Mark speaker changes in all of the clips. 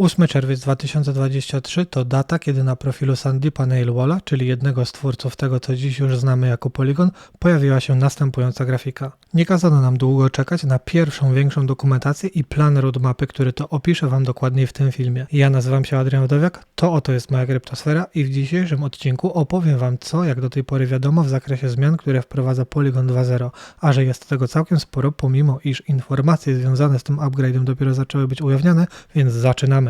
Speaker 1: 8 czerwiec 2023 to data, kiedy na profilu Sandeepa Nailwalla, czyli jednego z twórców tego, co dziś już znamy jako Polygon, pojawiła się następująca grafika. Nie kazano nam długo czekać na pierwszą większą dokumentację i plan roadmapy, który to opiszę Wam dokładniej w tym filmie. Ja nazywam się Adrian Wdowiak, to oto jest moja kryptosfera i w dzisiejszym odcinku opowiem Wam co, jak do tej pory wiadomo w zakresie zmian, które wprowadza Polygon 2.0, a że jest tego całkiem sporo, pomimo iż informacje związane z tym upgrade'em dopiero zaczęły być ujawniane, więc zaczynamy.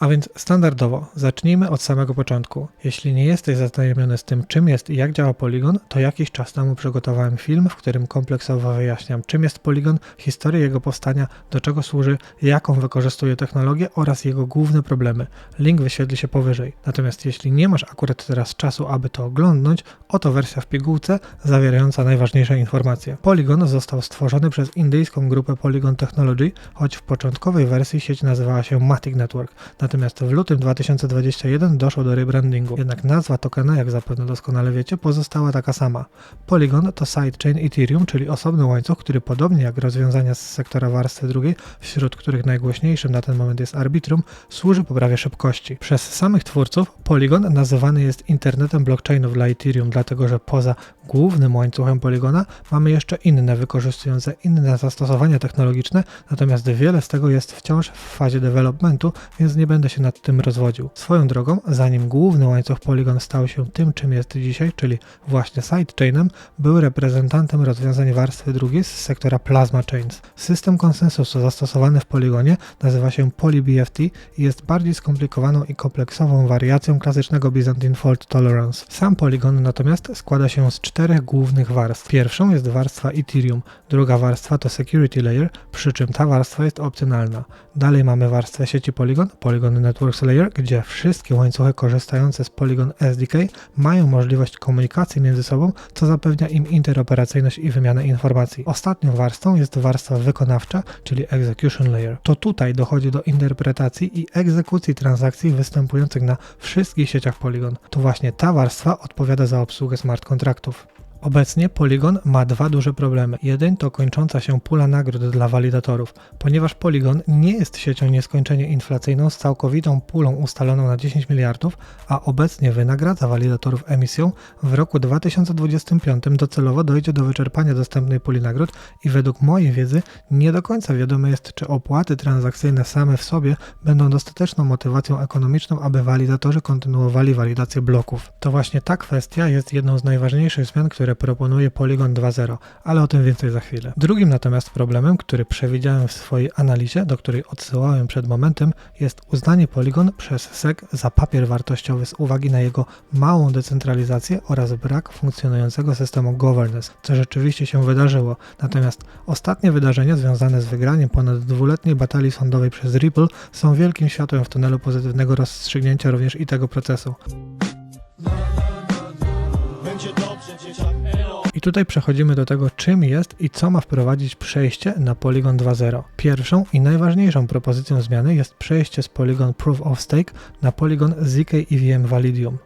Speaker 1: A więc standardowo, zacznijmy od samego początku. Jeśli nie jesteś zaznajomiony z tym, czym jest i jak działa Polygon, to jakiś czas temu przygotowałem film, w którym kompleksowo wyjaśniam, czym jest Polygon, historię jego powstania, do czego służy, jaką wykorzystuje technologię oraz jego główne problemy. Link wyświetli się powyżej. Natomiast jeśli nie masz akurat teraz czasu, aby to oglądnąć, oto wersja w pigułce zawierająca najważniejsze informacje. Polygon został stworzony przez indyjską grupę Polygon Technology, choć w początkowej wersji sieć nazywała się Matic Network. Natomiast w lutym 2021 doszło do rebrandingu. Jednak nazwa tokena, jak zapewne doskonale wiecie, pozostała taka sama. Polygon to sidechain Ethereum, czyli osobny łańcuch, który podobnie jak rozwiązania z sektora warstwy drugiej, wśród których najgłośniejszym na ten moment jest Arbitrum, służy poprawie szybkości. Przez samych twórców Polygon nazywany jest internetem blockchainów dla Ethereum, dlatego że poza głównym łańcuchem Polygona mamy jeszcze inne wykorzystujące inne zastosowania technologiczne, natomiast wiele z tego jest wciąż w fazie developmentu, więc nie będę się nad tym rozwodził. Swoją drogą, zanim główny łańcuch Polygon stał się tym, czym jest dzisiaj, czyli właśnie sidechainem, był reprezentantem rozwiązań warstwy drugiej z sektora Plasma Chains. System konsensusu zastosowany w Polygonie nazywa się PolyBFT i jest bardziej skomplikowaną i kompleksową wariacją klasycznego Byzantine Fault Tolerance. Sam Polygon natomiast składa się z czterech głównych warstw. Pierwszą jest warstwa Ethereum, druga warstwa to Security Layer, przy czym ta warstwa jest opcjonalna. Dalej mamy warstwę sieci Polygon, Polygon Networks Layer, gdzie wszystkie łańcuchy korzystające z Polygon SDK mają możliwość komunikacji między sobą, co zapewnia im interoperacyjność i wymianę informacji. Ostatnią warstwą jest warstwa wykonawcza, czyli Execution Layer. To tutaj dochodzi do interpretacji i egzekucji transakcji występujących na wszystkich sieciach Polygon. To właśnie ta warstwa odpowiada za obsługę smart kontraktów. Obecnie Polygon ma dwa duże problemy. Jeden to kończąca się pula nagród dla walidatorów, ponieważ Polygon nie jest siecią nieskończenie inflacyjną z całkowitą pulą ustaloną na 10 miliardów, a obecnie wynagradza walidatorów emisją, w roku 2025 docelowo dojdzie do wyczerpania dostępnej puli nagród i według mojej wiedzy nie do końca wiadome jest, czy opłaty transakcyjne same w sobie będą dostateczną motywacją ekonomiczną, aby walidatorzy kontynuowali walidację bloków. To właśnie ta kwestia jest jedną z najważniejszych zmian, które które proponuje Polygon 2.0, ale o tym więcej za chwilę. Drugim natomiast problemem, który przewidziałem w swojej analizie, do której odsyłałem przed momentem, jest uznanie Polygon przez SEC za papier wartościowy z uwagi na jego małą decentralizację oraz brak funkcjonującego systemu governance, co rzeczywiście się wydarzyło. Natomiast ostatnie wydarzenia związane z wygraniem ponad dwuletniej batalii sądowej przez Ripple są wielkim światłem w tunelu pozytywnego rozstrzygnięcia również i tego procesu. I tutaj przechodzimy do tego, czym jest i co ma wprowadzić przejście na Polygon 2.0. Pierwszą i najważniejszą propozycją zmiany jest przejście z Polygon Proof of Stake na Polygon ZK EVM Validium.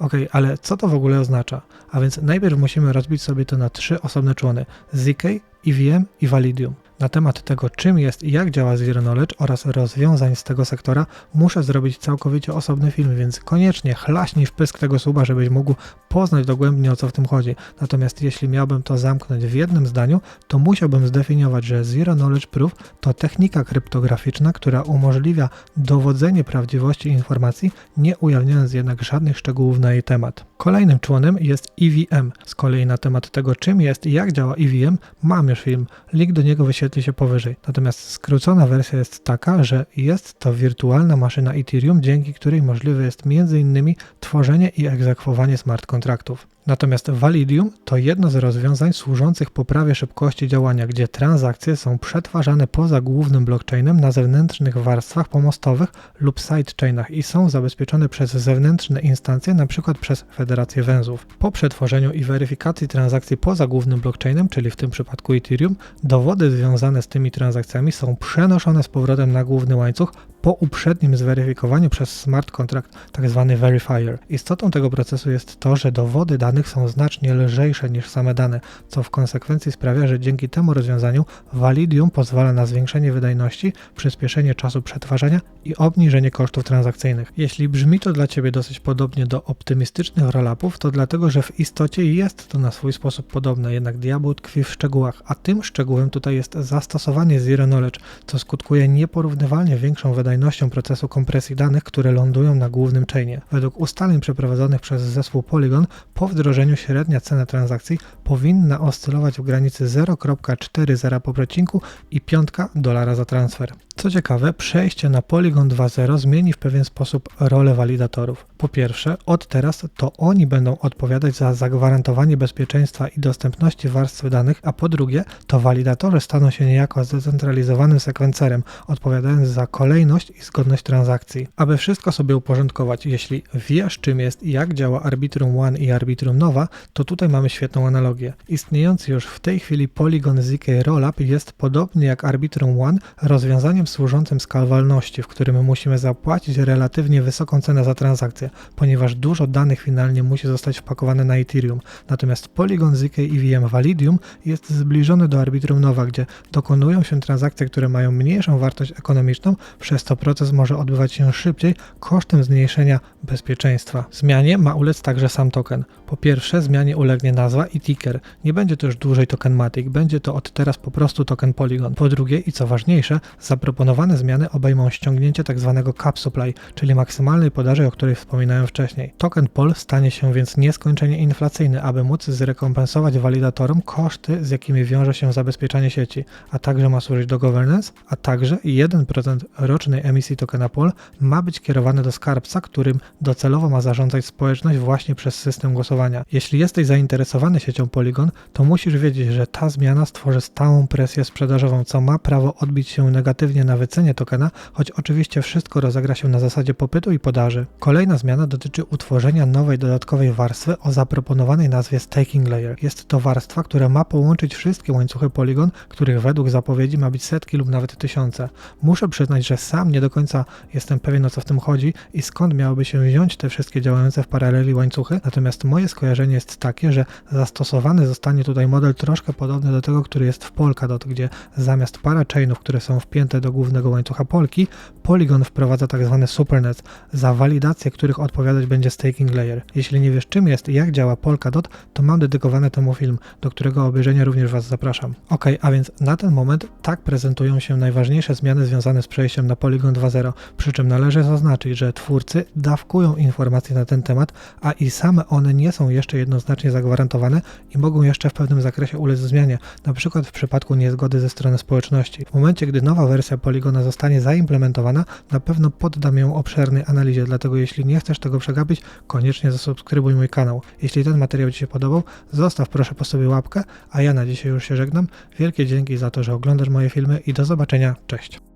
Speaker 1: Ok, ale co to w ogóle oznacza? A więc najpierw musimy rozbić sobie to na trzy osobne człony: ZK, EVM i Validium. Na temat tego, czym jest i jak działa Zero Knowledge oraz rozwiązań z tego sektora, muszę zrobić całkowicie osobny film, więc koniecznie chlaśnij w pysk tego suba, żebyś mógł poznać dogłębnie o co w tym chodzi. Natomiast jeśli miałbym to zamknąć w jednym zdaniu, to musiałbym zdefiniować, że Zero Knowledge Proof to technika kryptograficzna, która umożliwia dowodzenie prawdziwości informacji, nie ujawniając jednak żadnych szczegółów na jej temat. Kolejnym członem jest EVM. Z kolei na temat tego, czym jest i jak działa EVM, mam już film. Link do niego wyświetli się powyżej. Natomiast skrócona wersja jest taka, że jest to wirtualna maszyna Ethereum, dzięki której możliwe jest m.in. tworzenie i egzekwowanie smart kontraktów. Natomiast Validium to jedno z rozwiązań służących poprawie szybkości działania, gdzie transakcje są przetwarzane poza głównym blockchainem na zewnętrznych warstwach pomostowych lub sidechainach i są zabezpieczone przez zewnętrzne instancje, np. przez Federację Węzłów. Po przetworzeniu i weryfikacji transakcji poza głównym blockchainem, czyli w tym przypadku Ethereum, dowody związane z tymi transakcjami są przenoszone z powrotem na główny łańcuch po uprzednim zweryfikowaniu przez smart contract, tzw. verifier. Istotą tego procesu jest to, że dowody danych są znacznie lżejsze niż same dane, co w konsekwencji sprawia, że dzięki temu rozwiązaniu Validium pozwala na zwiększenie wydajności, przyspieszenie czasu przetwarzania i obniżenie kosztów transakcyjnych. Jeśli brzmi to dla Ciebie dosyć podobnie do optymistycznych rollupów, to dlatego, że w istocie jest to na swój sposób podobne, jednak diabeł tkwi w szczegółach, a tym szczegółem tutaj jest zastosowanie Zero Knowledge, co skutkuje nieporównywalnie większą wydajnością procesu kompresji danych, które lądują na głównym chainie. Według ustaleń przeprowadzonych przez zespół Polygon, po wdrożeniu średnia cena transakcji powinna oscylować w granicy 0,40 po przecinku i 5 dolara za transfer. Co ciekawe, przejście na Polygon 2.0 zmieni w pewien sposób rolę walidatorów. Po pierwsze, od teraz to oni będą odpowiadać za zagwarantowanie bezpieczeństwa i dostępności warstwy danych, a po drugie, to walidatorzy staną się niejako zdecentralizowanym sekwencerem, odpowiadając za kolejność i zgodność transakcji. Aby wszystko sobie uporządkować, jeśli wiesz czym jest i jak działa Arbitrum One i Arbitrum Nova, to tutaj mamy świetną analogię. Istniejący już w tej chwili Polygon ZK Rollup jest podobnie jak Arbitrum One rozwiązaniem służącym skalowalności, w którym musimy zapłacić relatywnie wysoką cenę za transakcję, ponieważ dużo danych finalnie musi zostać wpakowane na Ethereum. Natomiast Polygon ZK EVM Validium jest zbliżony do Arbitrum Nova, gdzie dokonują się transakcje, które mają mniejszą wartość ekonomiczną, przez to proces może odbywać się szybciej kosztem zmniejszenia bezpieczeństwa. Zmianie ma ulec także sam token. Po pierwsze, zmianie ulegnie nazwa i ticker. Nie będzie to już dłużej token Matic, będzie to od teraz po prostu token Polygon. Po drugie i co ważniejsze, zaproponowane zmiany obejmą ściągnięcie tzw. Tak cap supply, czyli maksymalnej podaży, o której wspominałem wcześniej. Token POL stanie się więc nieskończenie inflacyjny, aby móc zrekompensować walidatorom koszty, z jakimi wiąże się zabezpieczanie sieci, a także ma służyć do governance, a także 1% rocznej emisji tokena POL ma być kierowane do skarbca, którym docelowo ma zarządzać społeczność właśnie przez system głosowania. Jeśli jesteś zainteresowany siecią Polygon, to musisz wiedzieć, że ta zmiana stworzy stałą presję sprzedażową, co ma prawo odbić się negatywnie na wycenie tokena, choć oczywiście wszystko rozegra się na zasadzie popytu i podaży. Kolejna zmiana dotyczy utworzenia nowej dodatkowej warstwy o zaproponowanej nazwie Staking Layer. Jest to warstwa, która ma połączyć wszystkie łańcuchy Polygon, których według zapowiedzi ma być setki lub nawet tysiące. Muszę przyznać, że sam nie do końca jestem pewien o co w tym chodzi i skąd miałyby się wziąć te wszystkie działające w paraleli łańcuchy, natomiast moje skojarzenie jest takie, że zastosowany zostanie tutaj model troszkę podobny do tego, który jest w Polkadot, gdzie zamiast parachainów, które są wpięte do głównego łańcucha Polki, Polygon wprowadza. Tak supernet, za walidację których odpowiadać będzie staking layer. Jeśli nie wiesz czym jest i jak działa Polkadot, to mam dedykowany temu film, do którego obejrzenia również Was zapraszam. Ok, a więc na ten moment tak prezentują się najważniejsze zmiany związane z przejściem na Polygon 2.0, przy czym należy zaznaczyć, że twórcy dawkują informacje na ten temat, a i same one nie są jeszcze jednoznacznie zagwarantowane i mogą jeszcze w pewnym zakresie ulec zmianie, przykład w przypadku niezgody ze strony społeczności. W momencie, gdy nowa wersja Polygona zostanie zaimplementowana, na pewno poddam ją obszernej analizie, dlatego jeśli nie chcesz tego przegapić, koniecznie zasubskrybuj mój kanał. Jeśli ten materiał Ci się podobał, zostaw proszę po sobie łapkę, a ja na dzisiaj już się żegnam. Wielkie dzięki za to, że oglądasz moje filmy i do zobaczenia. Cześć!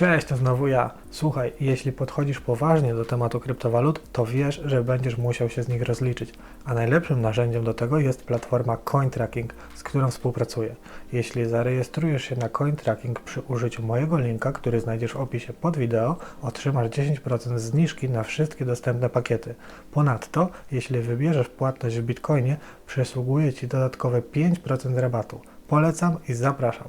Speaker 1: Cześć, to znowu ja. Słuchaj, jeśli podchodzisz poważnie do tematu kryptowalut, to wiesz, że będziesz musiał się z nich rozliczyć, a najlepszym narzędziem do tego jest platforma CoinTracking, z którą współpracuję. Jeśli zarejestrujesz się na CoinTracking przy użyciu mojego linka, który znajdziesz w opisie pod wideo, otrzymasz 10% zniżki na wszystkie dostępne pakiety. Ponadto, jeśli wybierzesz płatność w Bitcoinie, przysługuje Ci dodatkowe 5% rabatu. Polecam i zapraszam.